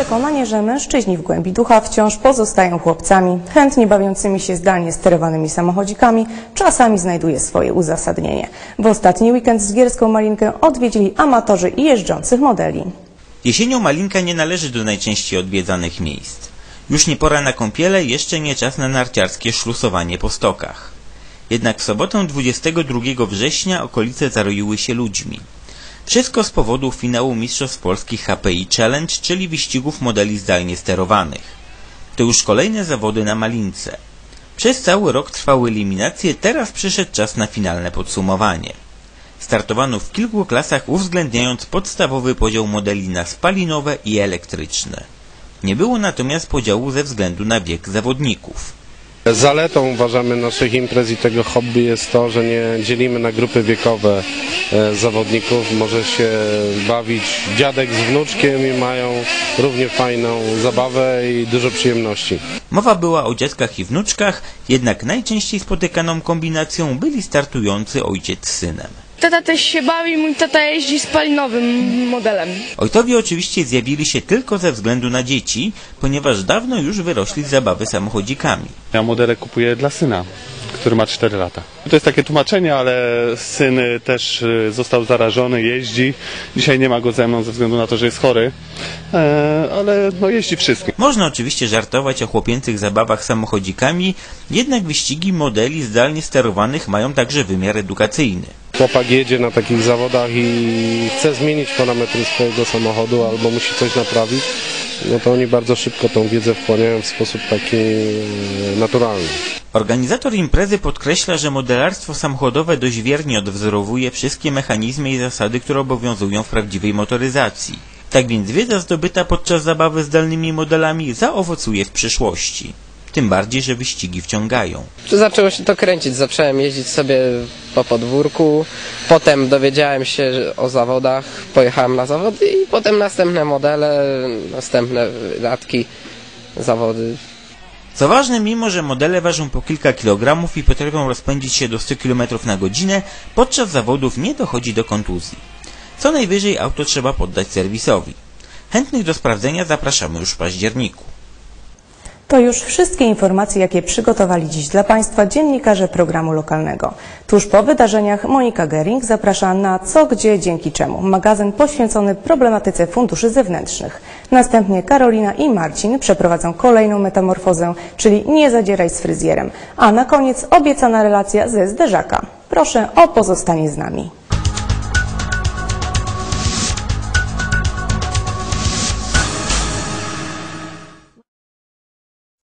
przekonanie, że mężczyźni w głębi ducha wciąż pozostają chłopcami, chętnie bawiącymi się zdalnie sterowanymi samochodzikami, czasami znajduje swoje uzasadnienie. W ostatni weekend Zgierską Malinkę odwiedzili amatorzy i jeżdżących modeli. Jesienią Malinka nie należy do najczęściej odwiedzanych miejsc. Już nie pora na kąpiele, jeszcze nie czas na narciarskie szlusowanie po stokach. Jednak w sobotę 22 września okolice zaroiły się ludźmi. Wszystko z powodu finału Mistrzostw Polskich HPI Challenge, czyli wyścigów modeli zdalnie sterowanych. To już kolejne zawody na Malince. Przez cały rok trwały eliminacje, teraz przyszedł czas na finalne podsumowanie. Startowano w kilku klasach uwzględniając podstawowy podział modeli na spalinowe i elektryczne. Nie było natomiast podziału ze względu na wiek zawodników. Zaletą uważamy naszych imprez i tego hobby jest to, że nie dzielimy na grupy wiekowe e, zawodników. Może się bawić dziadek z wnuczkiem i mają równie fajną zabawę i dużo przyjemności. Mowa była o dziadkach i wnuczkach, jednak najczęściej spotykaną kombinacją byli startujący ojciec z synem. Tata też się bawi, mój tata jeździ spalinowym modelem. Ojcowie oczywiście zjawili się tylko ze względu na dzieci, ponieważ dawno już wyrośli z zabawy samochodzikami. Ja modele kupuję dla syna, który ma 4 lata. To jest takie tłumaczenie, ale syn też y, został zarażony, jeździ. Dzisiaj nie ma go ze mną ze względu na to, że jest chory, e, ale no jeździ wszystkim. Można oczywiście żartować o chłopięcych zabawach samochodzikami, jednak wyścigi modeli zdalnie sterowanych mają także wymiar edukacyjny. Chłopak jedzie na takich zawodach i chce zmienić parametry swojego samochodu albo musi coś naprawić, no to oni bardzo szybko tą wiedzę wchłaniają w sposób taki e, naturalny. Organizator imprezy podkreśla, że modelarstwo samochodowe dość wiernie odwzorowuje wszystkie mechanizmy i zasady, które obowiązują w prawdziwej motoryzacji. Tak więc wiedza zdobyta podczas zabawy zdalnymi modelami zaowocuje w przyszłości. Tym bardziej, że wyścigi wciągają. Zaczęło się to kręcić, zacząłem jeździć sobie po podwórku, potem dowiedziałem się o zawodach, pojechałem na zawody i potem następne modele, następne latki, zawody. Co ważne, mimo że modele ważą po kilka kilogramów i potrafią rozpędzić się do 100 km na godzinę, podczas zawodów nie dochodzi do kontuzji. Co najwyżej auto trzeba poddać serwisowi. Chętnych do sprawdzenia zapraszamy już w październiku. To już wszystkie informacje, jakie przygotowali dziś dla Państwa dziennikarze programu lokalnego. Tuż po wydarzeniach Monika Gering zaprasza na Co, Gdzie, Dzięki Czemu, magazyn poświęcony problematyce funduszy zewnętrznych. Następnie Karolina i Marcin przeprowadzą kolejną metamorfozę, czyli Nie zadzieraj z fryzjerem. A na koniec obiecana relacja ze zderzaka. Proszę o pozostanie z nami.